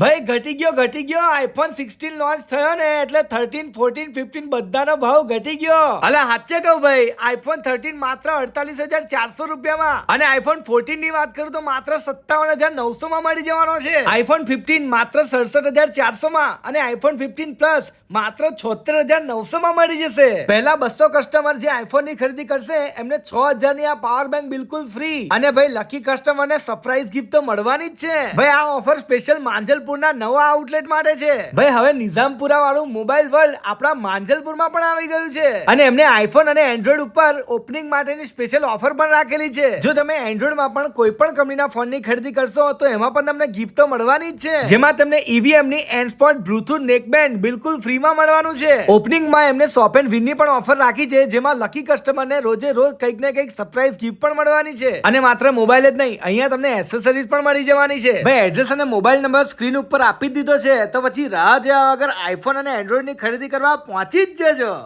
ભાઈ ઘટી ગયો ઘટી ગયો. આઈફોન સિક્સટીન લોન્ચ થયો ને એટલે થર્ટીન ફોર્ટીન ફિફ્ટીન બધાનો ભાવ ઘટી ગયો. અલા સાચે કહું ભાઈ આઈફોન થર્ટીન માત્ર અડતાલીસ હજાર ચારસો રૂપિયામાં. અને આઈફોન ફોર્ટીનની વાત કરું તો માત્ર સત્તાવન હજાર નવસો માં મળી જવાનો છે. આઈફોન ફિફ્ટીન માત્ર સડસઠ હજાર ચારસો માં અને આઈફોન ફિફ્ટીન પ્લસ માત્ર છોતેર હજાર નવસો માં મળી જશે. પહેલા બસો કસ્ટમર જે આઈફોનની ખરીદી કરશે એમને છ હજારની આ પાવર બેંક બિલકુલ ફ્રી અને ભાઈ લકી કસ્ટમર ને સરપ્રાઈઝ ગિફ્ટ તો મળવાની જ છે. ભાઈ આ ઓફર સ્પેશિયલ માંજલપુરના નવા આઉટલેટ માટે છે. ભાઈ, હવે નિઝામપુરા વાળું મોબાઈલ વર્લ્ડ આપણા માંજલપુરમાં પણ આવી ગયું છે. અને એમને આઈફોન અને એન્ડ્રોઈડ ઉપર ઓપનિંગ માટેની સ્પેશિયલ ઓફર પણ રાખેલી છે. જો તમે એન્ડ્રોઈડમાં પણ કોઈ પણ કંપનીના ફોનની ખરીદી કરશો, તો એમાં પણ તમને ગિફ્ટ તો મળવાની જ છે. જેમાં તમને ઈવીએમની એન્ડસ્પોટ બ્લૂટૂથ નેકબેન્ડ બિલકુલ ફ્રીમાં મળવાનું છે. ઓપનિંગમાં એમને શોપ એન્ડ વિનની પણ ઓફર રાખી છે, જેમાં લકી કસ્ટમરને રોજે રોજ કંઈક ને કંઈક સરપ્રાઈઝ ગિફ્ટ પણ મળવાની છે. અને માત્ર મોબાઈલ જ નહીં, અહીંયા તમને એસેસરીઝ પણ મળી જવાની છે. ભાઈ એડ્રેસ અને મોબાઈલ નંબર સ્ક્રીન ઉપર આપી દીધો છે, તો પછી રાહ જોયા વગર આઈફોન અને એન્ડ્રોઈડની ખરીદી કરવા પહોંચી જ જજો.